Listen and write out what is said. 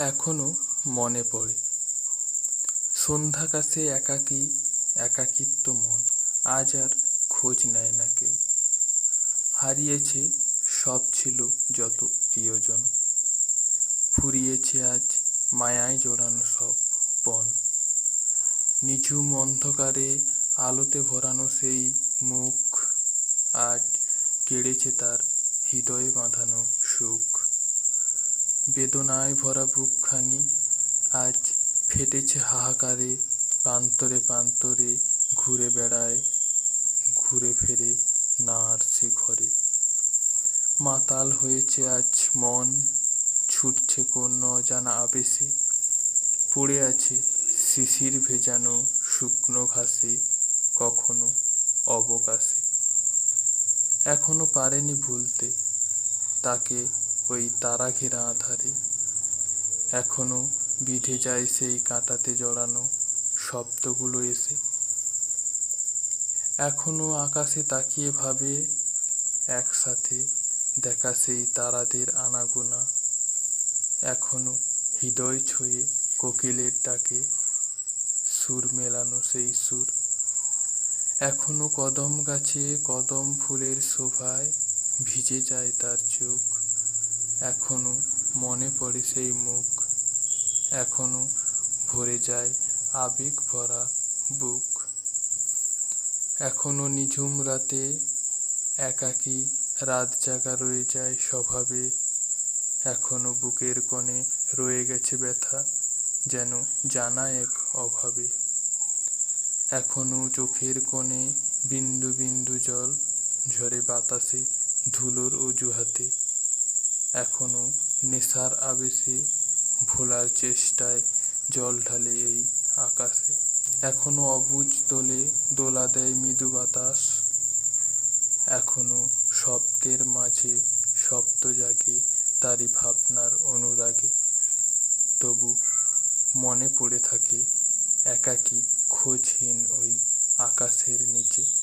এখনও মনে পড়ে। সন্ধ্যাকাশে একাকী, একাকিত্ব মন, আজ আর খোঁজ নেয় না কেউ। হারিয়েছে সব ছিল যত প্রিয়জন। ফুরিয়েছে আজ মায়ায় জড়ানো সব পণ। নিঝুম অন্ধকারে আলোতে ভরানো সেই মুখ, আজ কেড়েছে তার হৃদয়ে বাঁধানো সুখ। বেদনায় ভরা বুকখানি আজ ফেটেছে হাহাকারে, প্রান্তরে প্রান্তরে ঘুরে বেড়ায়, ঘুরে ফেরে না আর সে ঘরে। মাতাল হয়েছে আজ মন, ছুটছে কোন অজানা আবেশে, পড়ে আছে শিশির ভেজানো শুকনো ঘাসে, কখনো অবকাশে। এখনও পারেনি ভুলতে, তাকে ওই তারা ঘেরা আধারে। এখনও বিধে যায় সেই কাঁটাতে জড়ানো শব্দগুলো এসে। এখনও আকাশে তাকিয়ে ভাবে, একসাথে দেখা সেই তারাদের আনাগোনা। এখনও হৃদয় ছুঁয়ে কোকিলের ডাকে সুর মেলানো সেই সুর। এখনও কদম গাছে কদম ফুলের শোভায় ভিজে যায় তার চোখ। এখনও মনে পড়ে সেই মুখ। এখনও ভরে যায় আবেগ ভরা বুক। এখনও নিঝুম রাতে একাকী রাত জাগা রয়ে যায় স্বভাবে। এখনও বুকের কোণে রয়ে গেছে ব্যথা, যেন জানা এক অভাবে। এখনও চোখের কোণে বিন্দু বিন্দু জল, ঝরে বাতাসে ধুলোর অজুহাতে। এখনও নেশার আবেশে ভোলার চেষ্টায় জল ঢালে এই আকাশে। এখনও অবুঝ তোলে দোলা দেয় মৃদু বাতাস। এখনও শব্দের মাঝে শব্দ জাগে তারই ভাবনার অনুরাগে। তবু মনে পড়ে থাকে একাকী খোঁজহীন ওই আকাশের নিচে।